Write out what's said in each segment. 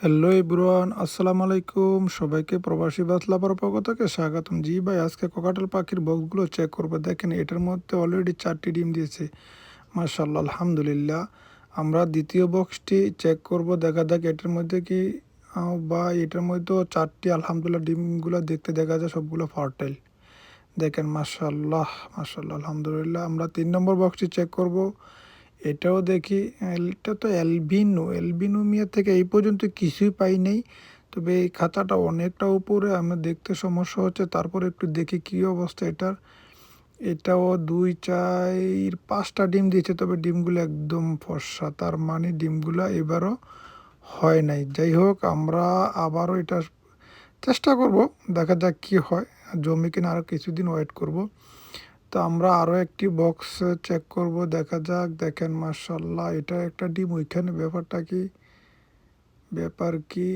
Hello এব্রুয়ান আসসালামু আলাইকুম। সবাইকে প্রবাসী বাতলাপার পক্ষ থেকে স্বাগতম। জি ভাই, আজকে কোকাটাল পাখির বক্সগুলো চেক করব। দেখেন, এটার মধ্যে অলরেডি চারটি ডিম দিয়েছে। মার্শাল্লাহ আলহামদুলিল্লাহ। আমরা দ্বিতীয় বক্সটি চেক করব। দেখা যাক, এটার মধ্যে কি বা এটার মধ্যেও চারটি আলহামদুলিল্লাহ ডিমগুলো দেখতে দেখা যায়, সবগুলো ফার্টাইল দেখেন মার্শাল্লাহ মার্শাল্লাহ আলহামদুলিল্লাহ। আমরা তিন নম্বর বক্সটি চেক করব। এটাও দেখি এটা তো অ্যালবিনো অ্যালবিনো মিয়া থেকে এই পর্যন্ত কিছুই পাই নাই। তবে এই খাতাটা অনেকটা উপরে আমার দেখতে সমস্যা হচ্ছে, তারপর একটু দেখি কী অবস্থা এটার। এটাও দুই, চার, পাঁচটা ডিম দিয়েছে, তবে ডিমগুলো একদম ফর্সা, তার মানে ডিমগুলো এবারও হয় নাই। যাই হোক, আমরা আবারও এটা চেষ্টা করব, দেখা যাক কী হয়। জমি কিনা আরও কিছুদিন ওয়েট করব। তো আমরা আরও একটি বক্স চেক করব, দেখা যাক। দেখেন মার্শাল্লাহ এটা একটা ডিম, ওইখানে ব্যাপারটা কি? ব্যাপার কি?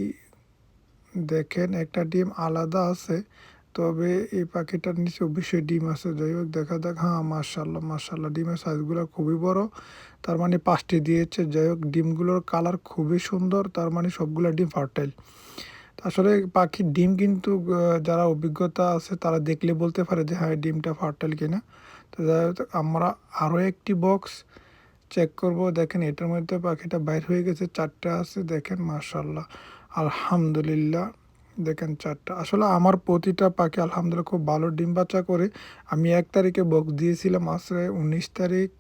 দেখেন, একটা ডিম আলাদা আছে, তবে এই পাখিটার নিচে অবশ্যই ডিম আছে। যাই হোক, দেখা যাক। হ্যাঁ মার্শাল্লাহ মার্শাল্লাহ ডিমের সাইজগুলো খুবই বড়। তার মানে পাঁচটি দিয়েছে। যাই হোক, ডিমগুলোর কালার খুবই সুন্দর। তার মানে সবগুলো ডিম ফার্টাইল আসলে পাখির ডিম কিন্তু যারা অভিজ্ঞতা আছে তারা দেখলে বলতে পারে যে হ্যাঁ ডিমটা ফার্টাইল কিনা। তো আমরা আরও একটি বক্স চেক করব। দেখেন, এটার মধ্যে পাখিটা বাইর হয়ে গেছে, চারটা আছে। দেখেন মার্শাল্লাহ আলহামদুলিল্লাহ, দেখেন চারটা। আসলে আমার প্রতিটা পাখি আলহামদুলিল্লাহ খুব ভালো ডিম বাচ্চা করে। আমি এক তারিখে বক্স দিয়েছিলাম আসলে উনিশ তারিখ।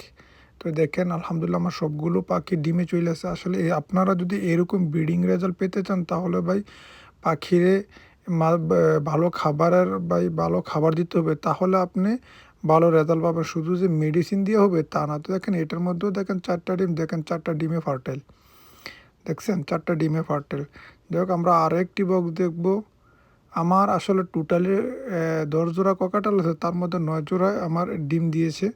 তো দেখেন, আলহামদুলিল্লাহ, আমার সবগুলো পাখি ডিমে চলে আসে। আসলে আপনারা যদি এরকম ব্রিডিং রেজাল্ট পেতে চান তাহলে ভাই পাখিরে মা- ভালো খাবারের বা, ভালো খাবার দিতে হবে, তাহলে আপনি ভালো রেজাল্ট পাবেন। শুধু যে মেডিসিন দিয়ে হবে তা না, তো দেখেন এটার মধ্যেও দেখেন চারটা ডিম, দেখেন চারটা ডিমে ফার্টাইল দেখছেন? চারটা ডিমে ফার্টাইল যাই হোক, আমরা আরও একটি বক্স দেখব। আমার আসলে টোটালি দশ জোড়া ককাটাল আছে, তার মধ্যে নয় জোড়ায় আমার ডিম দিয়েছে।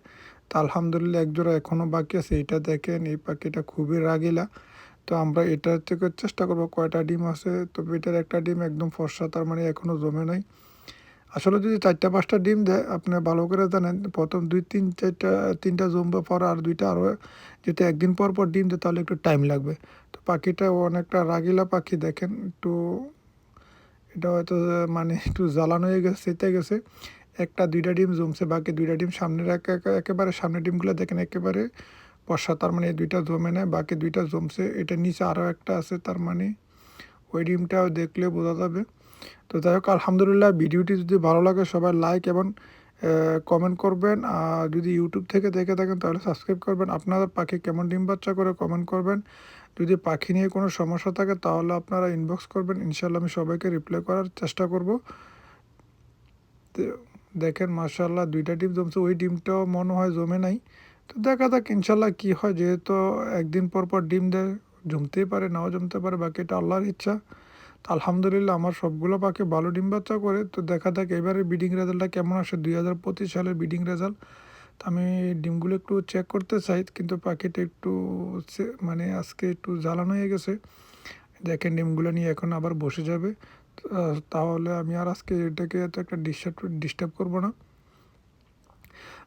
তা আলহামদুলিল্লাহ এক জোড়া এখনও বাকি আছে। এটা দেখেন, এই পাখিটা খুবই রাগিলা। তো আমরা এটা থেকে চেষ্টা করব কয়টা ডিম আছে। তো এটার একটা ডিম একদম ফর্সা, তার মানে এখনও জমে নাই। আসলে যদি চারটা, পাঁচটা ডিম দেয়, আপনি ভালো করে জানেন, প্রথম দুই, তিন, চারটা, তিনটা জমবে পর আর দুইটা আরও যদি একদিন পর পর ডিম দেয়, তাহলে একটু টাইম লাগবে। তো পাখিটা অনেকটা রাগিলা পাখি, দেখেন একটু, এটা হয়তো মানে একটু জ্বালানো হয়ে গেছে সেতে গেছে। একটা, দুইটা ডিম জমছে, বাকি দুইটা ডিম সামনের একে একে- একেবারে সামনের ডিমগুলো দেখেন, একেবারে বর্ষা তার মানে এই দুইটা জমে নেয়, বাকি দুইটা জমছে। এটা নিচে আরও একটা আছে, তার মানে ওই ডিমটাও দেখলে বোঝা যাবে। তো যাই হোক, আলহামদুলিল্লাহ ভিডিওটি যদি ভালো লাগে, সবাই লাইক এবং কমেন্ট করবেন। আর যদি ইউটিউব থেকে দেখে থাকেন, তাহলে সাবস্ক্রাইব করবেন। আপনারা পাখি কেমন ডিম বাচ্চা করে কমেন্ট করবেন। যদি পাখি নিয়ে কোনো সমস্যা থাকে, তাহলে আপনারা ইনবক্স করবেন। ইনশাল্লাহ আমি সবাইকে রিপ্লাই করার চেষ্টা করব। দেখেন মার্শাল্লাহ দুইটা ডিম জমছে। ওই ডিমটাও মনে হয় জমে নাই। তো দেখা যাক, ইনশাল্লাহ কী হয়। যেহেতু একদিন পর পর ডিম দেয়, জমতেই পারে, নাও জমতে পারে, বাকি এটা আল্লাহর ইচ্ছা। তো আলহামদুলিল্লাহ আমার সবগুলো পাখি ভালো ডিম বাচ্চা করে। তো দেখা যাক, এবারে বিডিং রেজাল্টটা কেমন আসে, দুই হাজার পঁচিশ সালের বিডিং রেজাল্ট তো আমি ডিমগুলো একটু চেক করতে চাই, কিন্তু পাখিটা একটু মানে আজকে একটু জ্বালানো হয়ে গেছে। দেখেন, ডিমগুলো নিয়ে এখন আবার বসে যাবে। তাহলে আমি আর আজকে এটাকে এত একটা ডিস্টার্ব ডিস্টার্ব করব না।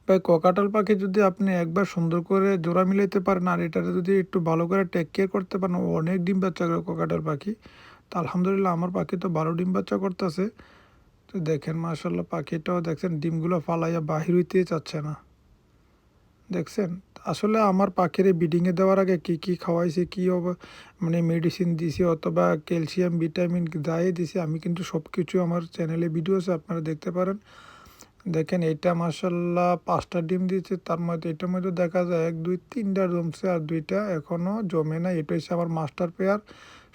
ভাই, ককাটাল পাখি যদি আপনি একবার সুন্দর করে জোড়া মিলাইতে পারেন আর এটাতে যদি একটু ভালো করে টেক কেয়ার করতে পারেন অনেক ডিম বাচ্চা করে ককাটাল পাখি। তো আলহামদুলিল্লাহ আমার পাখি তো বারো ডিম বাচ্চা করতেছে। তো দেখেন মার্শাল্লাহ পাখিটাও দেখছেন, ডিমগুলো ফালাইয়া বাহির হইতে চাচ্ছে না। দেখছেন? আসলে আমার পাখির বিডিংয়ে দেওয়ার আগে কী কী খাওয়াইছি, কী মানে মেডিসিন দিছি অথবা ক্যালসিয়াম ভিটামিন যাই দিছি, আমি কিন্তু সব কিছু আমার চ্যানেলে ভিডিও আছে আপনারা দেখতে পারেন। দেখেন এটা মার্শাল্লাহ পাঁচটা ডিম দিয়েছে, তার মধ্যে এটার মধ্যে দেখা যায় এক, দুই, তিনটা জমছে আর দুইটা এখনও জমে না এটা হচ্ছে আমার মাস্টার পেয়ার,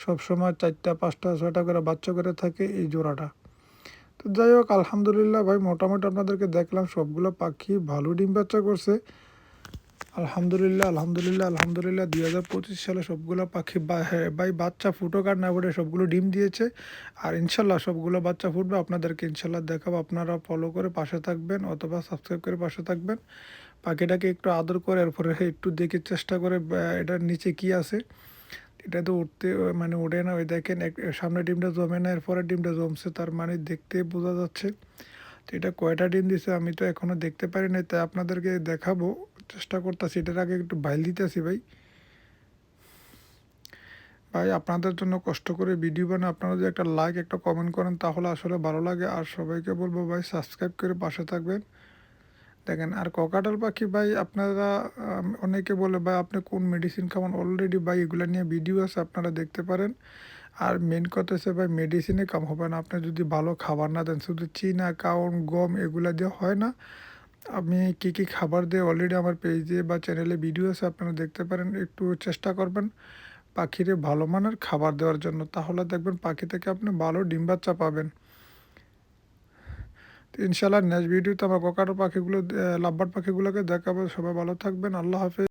সবসময় চারটা, পাঁচটা, ছয়টা করে বাচ্চা করে থাকে এই জোড়াটা। তো যাই হোক, আলহামদুলিল্লাহ ভাই, মোটামুটি আপনাদেরকে দেখলাম সবগুলো পাখি ভালো ডিম বাচ্চা করছে। আলহামদুলিল্লাহ আলহামদুলিল্লাহ আলহামদুলিল্লাহ। দুই হাজার পঁচিশ সালে সবগুলো পাখি হ্যাঁ, ভাই বাচ্চা ফুটো কার না ফুটে সবগুলো ডিম দিয়েছে। আর ইনশাল্লাহ সবগুলো বাচ্চা ফুটবে আপনাদেরকে ইনশাল্লাহ দেখাবো। আপনারা ফলো করে পাশে থাকবেন অথবা সাবস্ক্রাইব করে পাশে থাকবেন। পাখিটাকে একটু আদর করে এরপরে একটু দেখে চেষ্টা করে এটার নিচে কি আছে? এটা তো উঠতে মানে ওঠে না। ওই দেখেন এক সামনে ডিমটা জমে না এরপরে ডিমটা জমছে তার মানে দেখতে বোঝা যাচ্ছে। তো এটা কয়টা ডিম দিছে আমি তো এখনও দেখতে পারি না তাই আপনাদেরকে দেখাবো। চেষ্টা করতেছি, এটার আগে একটু বাইল দিতেছি ভাই। ভাই, আপনাদের জন্য কষ্ট করে ভিডিও বানায়, আপনারা যদি একটা লাইক একটা কমেন্ট করেন, তাহলে আসলে ভালো লাগে। আর সবাইকে বলব ভাই সাবস্ক্রাইব করে পাশে থাকবেন। দেখেন, আর ককাটাল পাখি ভাই, আপনারা অনেকে বলে ভাই, আপনি কোন মেডিসিন খাওয়ান অলরেডি ভাই, এগুলো নিয়ে ভিডিও আছে, আপনারা দেখতে পারেন। আর মেন কথা হচ্ছে ভাই মেডিসিনে কাম হবে না। আপনি যদি ভালো খাবার না দেন, শুধু চিনা কাউন গম, এগুলা দিয়ে হয় না। আমি কি কি খাবার দিয়ে অলরেডি আমার পেজে বা চ্যানেলে ভিডিও আছে আপনারা দেখতে পারেন, একটু চেষ্টা করবেন পাখিরে ভালো মানের খাবার দেওয়ার জন্য। তাহলে দেখবেন পাখি থেকে আপনি ভালো ডিম বাচ্চা পাবেন। তো ইনশাল্লাহ নেক্সট ভিডিওতে আমার কোকাটো পাখিগুলো লাভবার পাখিগুলোকে দেখাবো। সবাই ভালো থাকবেন, আল্লাহ হাফেজ।